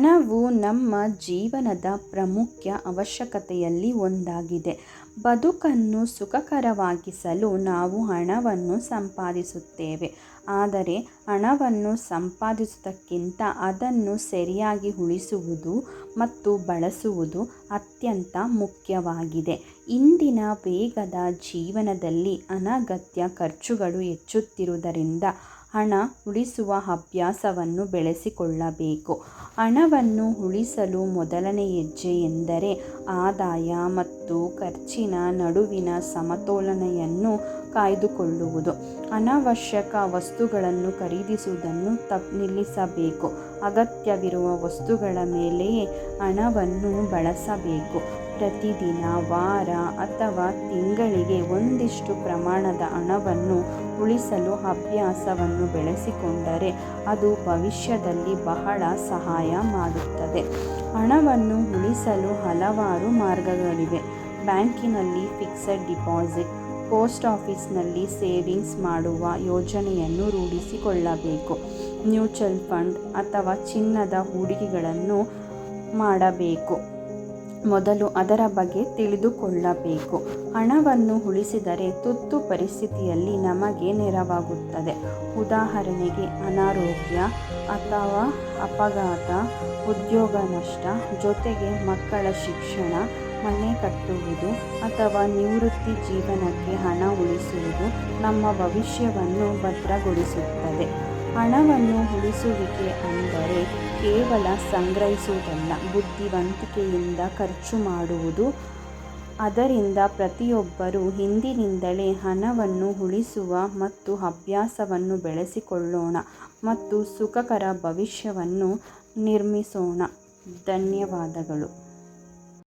ಹಣವು ನಮ್ಮ ಜೀವನದ ಪ್ರಮುಖ ಅವಶ್ಯಕತೆಯಲ್ಲಿ ಒಂದಾಗಿದೆ. ಬದುಕನ್ನು ಸುಖಕರವಾಗಿಸಲು ನಾವು ಹಣವನ್ನು ಸಂಪಾದಿಸುತ್ತೇವೆ. ಆದರೆ ಹಣವನ್ನು ಸಂಪಾದಿಸುವುದಕ್ಕಿಂತ ಅದನ್ನು ಸರಿಯಾಗಿ ಉಳಿಸುವುದು ಮತ್ತು ಬಳಸುವುದು ಅತ್ಯಂತ ಮುಖ್ಯವಾಗಿದೆ. ಇಂದಿನ ವೇಗದ ಜೀವನದಲ್ಲಿ ಅನಗತ್ಯ ಖರ್ಚುಗಳು ಹೆಚ್ಚುತ್ತಿರುವುದರಿಂದ ಹಣ ಉಳಿಸುವ ಅಭ್ಯಾಸವನ್ನು ಬೆಳೆಸಿಕೊಳ್ಳಬೇಕು. ಹಣವನ್ನು ಉಳಿಸಲು ಮೊದಲನೇ ಹೆಜ್ಜೆ ಎಂದರೆ ಆದಾಯ ಮತ್ತು ಖರ್ಚಿನ ನಡುವಿನ ಸಮತೋಲನೆಯನ್ನು ಕಾಯ್ದುಕೊಳ್ಳುವುದು. ಅನಾವಶ್ಯಕ ವಸ್ತುಗಳನ್ನು ಖರೀದಿಸುವುದನ್ನು ತಪ್ ನಿಲ್ಲಿಸಬೇಕು. ಅಗತ್ಯವಿರುವ ವಸ್ತುಗಳ ಮೇಲೆಯೇ ಹಣವನ್ನು ಬಳಸಬೇಕು. ಪ್ರತಿದಿನ ವಾರ ಅಥವಾ ತಿಂಗಳಿಗೆ ಒಂದಿಷ್ಟು ಪ್ರಮಾಣದ ಹಣವನ್ನು ಉಳಿಸಲು ಅಭ್ಯಾಸವನ್ನು ಬೆಳೆಸಿಕೊಂಡರೆ ಅದು ಭವಿಷ್ಯದಲ್ಲಿ ಬಹಳ ಸಹಾಯ ಮಾಡುತ್ತದೆ. ಹಣವನ್ನು ಉಳಿಸಲು ಹಲವಾರು ಮಾರ್ಗಗಳಿವೆ. ಬ್ಯಾಂಕಿನಲ್ಲಿ ಫಿಕ್ಸೆಡ್ ಡಿಪಾಸಿಟ್, ಪೋಸ್ಟ್ ಆಫೀಸ್ನಲ್ಲಿ ಸೇವಿಂಗ್ಸ್ ಮಾಡುವ ಯೋಜನೆಯನ್ನು ರೂಢಿಸಿಕೊಳ್ಳಬೇಕು. ಮ್ಯೂಚುವಲ್ ಫಂಡ್ ಅಥವಾ ಚಿನ್ನದ ಹೂಡಿಕೆಗಳನ್ನು ಮಾಡಬೇಕು. ಮೊದಲು ಅದರ ಬಗ್ಗೆ ತಿಳಿದುಕೊಳ್ಳಬೇಕು. ಹಣವನ್ನು ಉಳಿಸಿದರೆ ತುರ್ತು ಪರಿಸ್ಥಿತಿಯಲ್ಲಿ ನಮಗೆ ನೆರವಾಗುತ್ತದೆ. ಉದಾಹರಣೆಗೆ, ಅನಾರೋಗ್ಯ ಅಥವಾ ಅಪಘಾತ, ಉದ್ಯೋಗ ನಷ್ಟ, ಜೊತೆಗೆ ಮಕ್ಕಳ ಶಿಕ್ಷಣ, ಮನೆ ಕಟ್ಟುವುದು ಅಥವಾ ನಿವೃತ್ತಿ ಜೀವನಕ್ಕೆ ಹಣ ಉಳಿಸುವುದು ನಮ್ಮ ಭವಿಷ್ಯವನ್ನು ಭದ್ರಗೊಳಿಸುತ್ತದೆ. ಹಣವನ್ನು ಉಳಿಸುವಿಕೆ ಅಂದರೆ ಕೇವಲ ಸಂಗ್ರಹಿಸುವುದಲ್ಲ, ಬುದ್ಧಿವಂತಿಕೆಯಿಂದ ಖರ್ಚು ಮಾಡುವುದು. ಅದರಿಂದ ಪ್ರತಿಯೊಬ್ಬರೂ ಹಿಂದಿನಿಂದಲೇ ಹಣವನ್ನು ಉಳಿಸುವ ಮತ್ತು ಅಭ್ಯಾಸವನ್ನು ಬೆಳೆಸಿಕೊಳ್ಳೋಣ ಮತ್ತು ಸುಖಕರ ಭವಿಷ್ಯವನ್ನು ನಿರ್ಮಿಸೋಣ. ಧನ್ಯವಾದಗಳು.